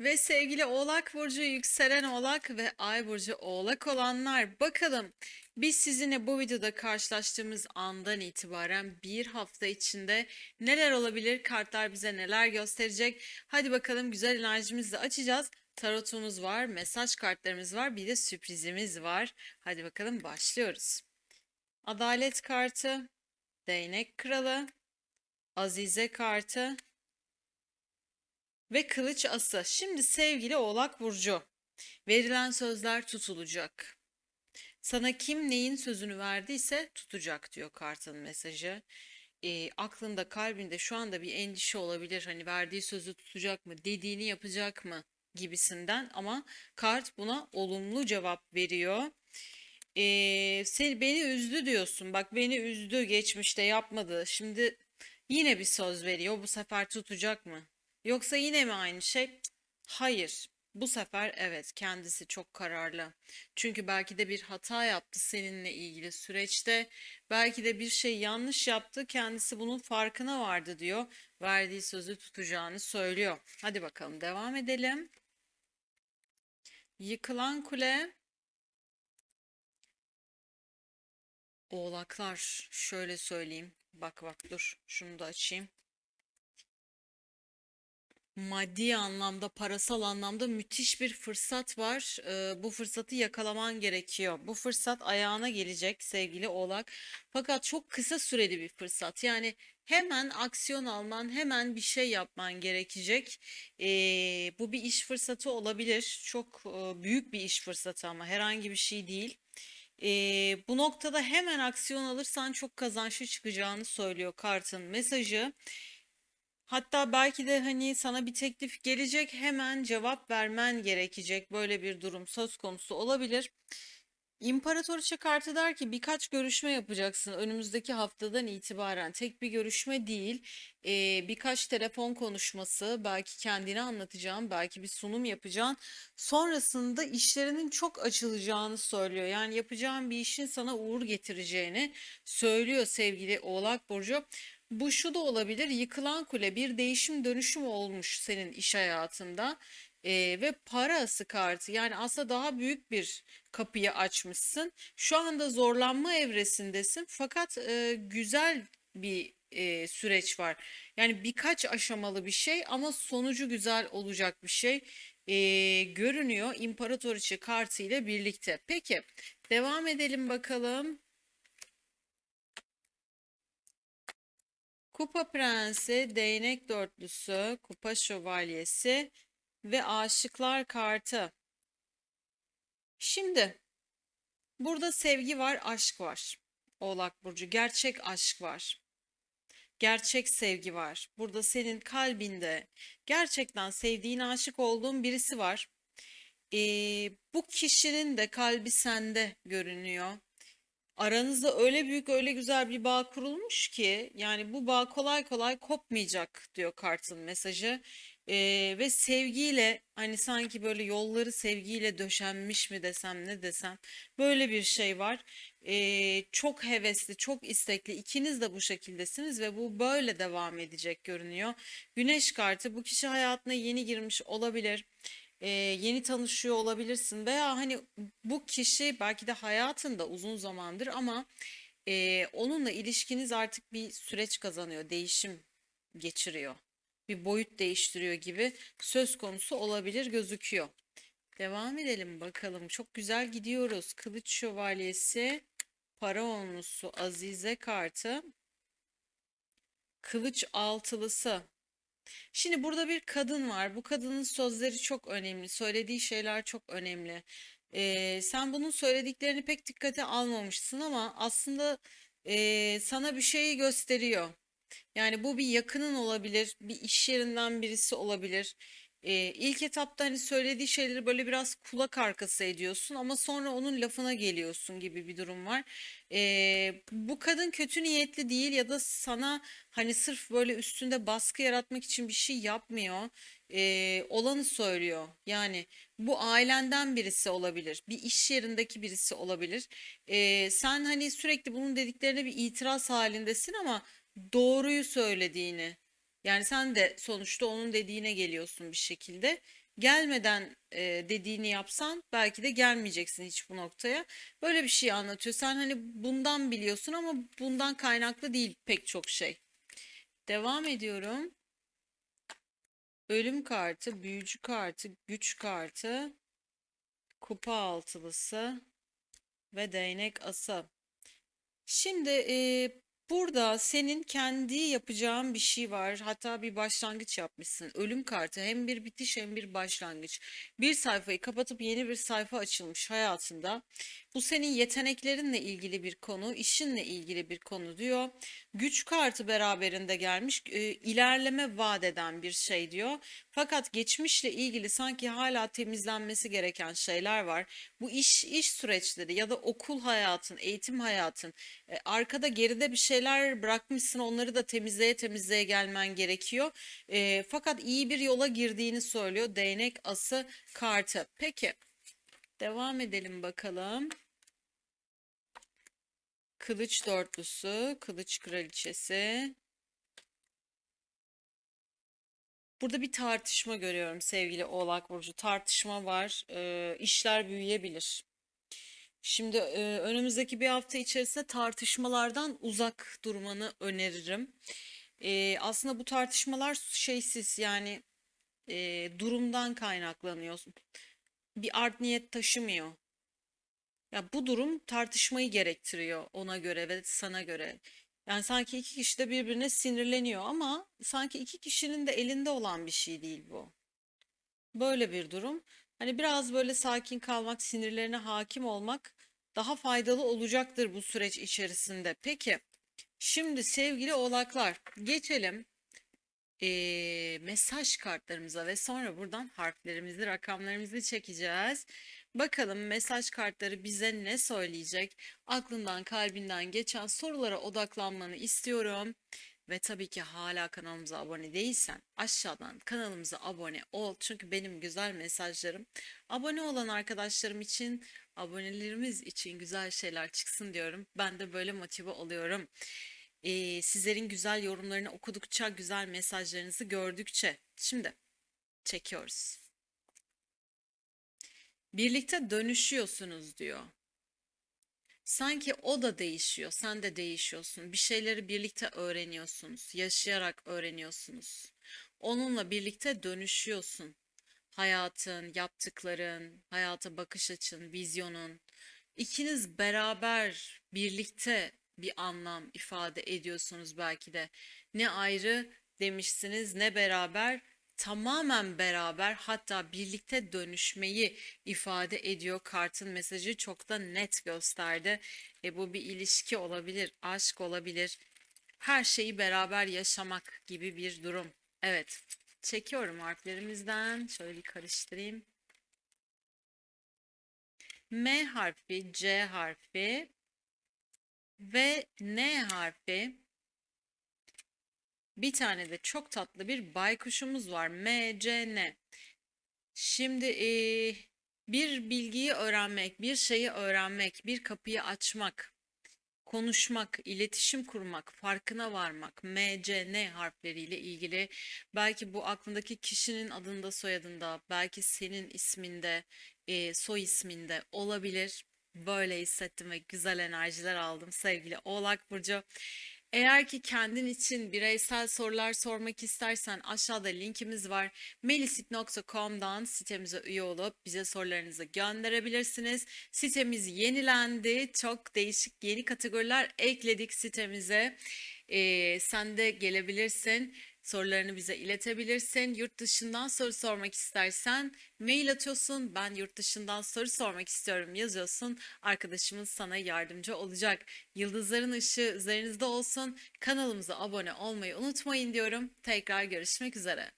Ve sevgili Oğlak Burcu, yükselen Oğlak ve Ay Burcu Oğlak olanlar bakalım biz sizinle bu videoda karşılaştığımız andan itibaren bir hafta içinde neler olabilir? Kartlar bize neler gösterecek? Hadi bakalım güzel enerjimizi açacağız. Tarotumuz var, mesaj kartlarımız var, bir de sürprizimiz var. Hadi bakalım başlıyoruz. Adalet kartı, Değnek Kralı, Azize kartı, ve kılıç ası. Şimdi sevgili Oğlak Burcu, verilen sözler tutulacak. Sana kim neyin sözünü verdiyse tutacak diyor kartın mesajı. E, aklında kalbinde şu anda bir endişe olabilir. Hani verdiği sözü tutacak mı, dediğini yapacak mı gibisinden ama kart buna olumlu cevap veriyor. E, sen beni üzdü diyorsun. Bak beni üzdü geçmişte yapmadı. Şimdi yine bir söz veriyor. Bu sefer tutacak mı? Yoksa yine mi aynı şey? Hayır. Bu sefer evet kendisi çok kararlı. Çünkü belki de bir hata yaptı seninle ilgili süreçte. Belki de bir şey yanlış yaptı. Kendisi bunun farkına vardı diyor. Verdiği sözü tutacağını söylüyor. Hadi bakalım devam edelim. Yıkılan kule. Oğlaklar şöyle söyleyeyim. Bak bak dur şunu da açayım. Maddi anlamda, parasal anlamda müthiş bir fırsat var. Ee, bu fırsatı yakalaman gerekiyor. Bu fırsat ayağına gelecek sevgili Oğlak. Fakat çok kısa süreli bir fırsat. Yani hemen aksiyon alman, hemen bir şey yapman gerekecek. Ee, bu bir iş fırsatı olabilir. Çok e, büyük bir iş fırsatı ama herhangi bir şey değil. Ee, bu noktada hemen aksiyon alırsan çok kazançlı çıkacağını söylüyor kartın mesajı. Hatta belki de hani sana bir teklif gelecek, hemen cevap vermen gerekecek. Böyle bir durum söz konusu olabilir. İmparatoriçe kartı der ki birkaç görüşme yapacaksın önümüzdeki haftadan itibaren. Tek bir görüşme değil, eee, birkaç telefon konuşması, belki kendini anlatacağım, belki bir sunum yapacaksın. Sonrasında işlerinin çok açılacağını söylüyor. Yani yapacağın bir işin sana uğur getireceğini söylüyor sevgili Oğlak Burcu. Bu şu da olabilir, yıkılan kule bir değişim dönüşüm olmuş senin iş hayatında. Ee, ve parası kartı yani aslında daha büyük bir kapıyı açmışsın. Şu anda zorlanma evresindesin fakat e, güzel bir e, süreç var. Yani birkaç aşamalı bir şey ama sonucu güzel olacak bir şey e, görünüyor İmparatoriçe kartı ile birlikte. Peki devam edelim bakalım. Kupa Prensi, Değnek Dörtlüsü, Kupa Şövalyesi ve Aşıklar kartı. Şimdi burada sevgi var, aşk var. Oğlak Burcu, gerçek aşk var. Gerçek sevgi var. Burada senin kalbinde gerçekten sevdiğin, aşık olduğun birisi var. Ee, bu kişinin de kalbi sende görünüyor. Aranızda öyle büyük, öyle güzel bir bağ kurulmuş ki yani bu bağ kolay kolay kopmayacak diyor kartın mesajı. Ee, ve sevgiyle hani sanki böyle yolları sevgiyle döşenmiş mi desem ne desem böyle bir şey var. Ee, çok hevesli, çok istekli ikiniz de bu şekildesiniz ve bu böyle devam edecek görünüyor. Güneş kartı bu kişi hayatına yeni girmiş olabilir e, yeni tanışıyor olabilirsin veya hani bu kişi belki de hayatında uzun zamandır ama e, onunla ilişkiniz artık bir süreç kazanıyor, değişim geçiriyor, bir boyut değiştiriyor gibi söz konusu olabilir gözüküyor. Devam edelim bakalım. Çok güzel gidiyoruz. Kılıç Şövalyesi, para onlusu, Azize kartı, Kılıç altılısı. Şimdi burada bir kadın var. Bu kadının sözleri çok önemli. Söylediği şeyler çok önemli. Ee, sen bunun söylediklerini pek dikkate almamışsın ama aslında ee, sana bir şeyi gösteriyor. Yani bu bir yakının olabilir, bir iş yerinden birisi olabilir. Ee, ilk etapta hani söylediği şeyleri böyle biraz kulak arkası ediyorsun ama sonra onun lafına geliyorsun gibi bir durum var. Ee, bu kadın kötü niyetli değil ya da sana hani sırf böyle üstünde baskı yaratmak için bir şey yapmıyor. Ee, olanı söylüyor. Yani bu ailenden birisi olabilir, bir iş yerindeki birisi olabilir. Ee, sen hani sürekli bunun dediklerine bir itiraz halindesin ama doğruyu söylediğini. Yani sen de sonuçta onun dediğine geliyorsun bir şekilde. Gelmeden e, dediğini yapsan belki de gelmeyeceksin hiç bu noktaya. Böyle bir şey anlatıyor. Sen hani bundan biliyorsun ama bundan kaynaklı değil pek çok şey. Devam ediyorum. Ölüm kartı, büyücü kartı, güç kartı, kupa altılısı ve değnek ası. Şimdi e, burada senin kendi yapacağın bir şey var. Hatta bir başlangıç yapmışsın. Ölüm kartı hem bir bitiş hem bir başlangıç. Bir sayfayı kapatıp yeni bir sayfa açılmış hayatında. Bu senin yeteneklerinle ilgili bir konu, işinle ilgili bir konu diyor. Güç kartı beraberinde gelmiş, e, ilerleme vaat eden bir şey diyor. Fakat geçmişle ilgili sanki hala temizlenmesi gereken şeyler var. Bu iş iş süreçleri ya da okul hayatın, eğitim hayatın, e, arkada geride bir şeyler bırakmışsın, onları da temizleye temizleye gelmen gerekiyor. E, fakat iyi bir yola girdiğini söylüyor. Değnek ası kartı. Peki. Devam edelim bakalım. Kılıç dörtlüsü, kılıç kraliçesi. Burada bir tartışma görüyorum sevgili Oğlak Burcu. Tartışma var. Ee, işler büyüyebilir. Şimdi e, önümüzdeki bir hafta içerisinde tartışmalardan uzak durmanı öneririm. E, aslında bu tartışmalar şeysiz yani e, durumdan kaynaklanıyor. Bir art niyet taşımıyor. Ya bu durum tartışmayı gerektiriyor ona göre ve sana göre. Yani sanki iki kişi de birbirine sinirleniyor ama sanki iki kişinin de elinde olan bir şey değil bu. Böyle bir durum. Hani biraz böyle sakin kalmak, sinirlerine hakim olmak daha faydalı olacaktır bu süreç içerisinde. Peki, şimdi sevgili oğlaklar geçelim eee, mesaj kartlarımıza ve sonra buradan harflerimizi, rakamlarımızı çekeceğiz. Bakalım mesaj kartları bize ne söyleyecek? Aklından, kalbinden geçen sorulara odaklanmanı istiyorum. Ve tabii ki hala kanalımıza abone değilsen aşağıdan kanalımıza abone ol. Çünkü benim güzel mesajlarım abone olan arkadaşlarım için, abonelerimiz için güzel şeyler çıksın diyorum. Ben de böyle motive oluyorum. Ee, sizlerin güzel yorumlarını okudukça, güzel mesajlarınızı gördükçe. Şimdi çekiyoruz. Birlikte dönüşüyorsunuz diyor. Sanki o da değişiyor, sen de değişiyorsun. Bir şeyleri birlikte öğreniyorsunuz, yaşayarak öğreniyorsunuz. Onunla birlikte dönüşüyorsun. Hayatın, yaptıkların, hayata bakış açın, vizyonun. İkiniz beraber, birlikte bir anlam ifade ediyorsunuz belki de. Ne ayrı demişsiniz, ne beraber tamamen beraber hatta birlikte dönüşmeyi ifade ediyor. Kartın mesajı çok da net gösterdi. E, bu bir ilişki olabilir, aşk olabilir. Her şeyi beraber yaşamak gibi bir durum. Evet. Çekiyorum harflerimizden. Şöyle bir karıştırayım. M harfi, C harfi ve N harfi bir tane de çok tatlı bir baykuşumuz var. MCN. Şimdi e, bir bilgiyi öğrenmek, bir şeyi öğrenmek, bir kapıyı açmak, konuşmak, iletişim kurmak, farkına varmak, MCN harfleriyle ilgili belki bu aklındaki kişinin adında, soyadında, belki senin isminde, e, soy isminde olabilir. Böyle hissettim ve güzel enerjiler aldım sevgili Oğlak Burcu. Eğer ki kendin için bireysel sorular sormak istersen aşağıda linkimiz var. melisit.com'dan sitemize üye olup bize sorularınızı gönderebilirsiniz. Sitemiz yenilendi. Çok değişik yeni kategoriler ekledik sitemize. Ee, sen de gelebilirsin. Sorularını bize iletebilirsin. Yurt dışından soru sormak istersen mail atıyorsun. Ben yurt dışından soru sormak istiyorum yazıyorsun. Arkadaşımız sana yardımcı olacak. Yıldızların ışığı üzerinizde olsun. Kanalımıza abone olmayı unutmayın diyorum. Tekrar görüşmek üzere.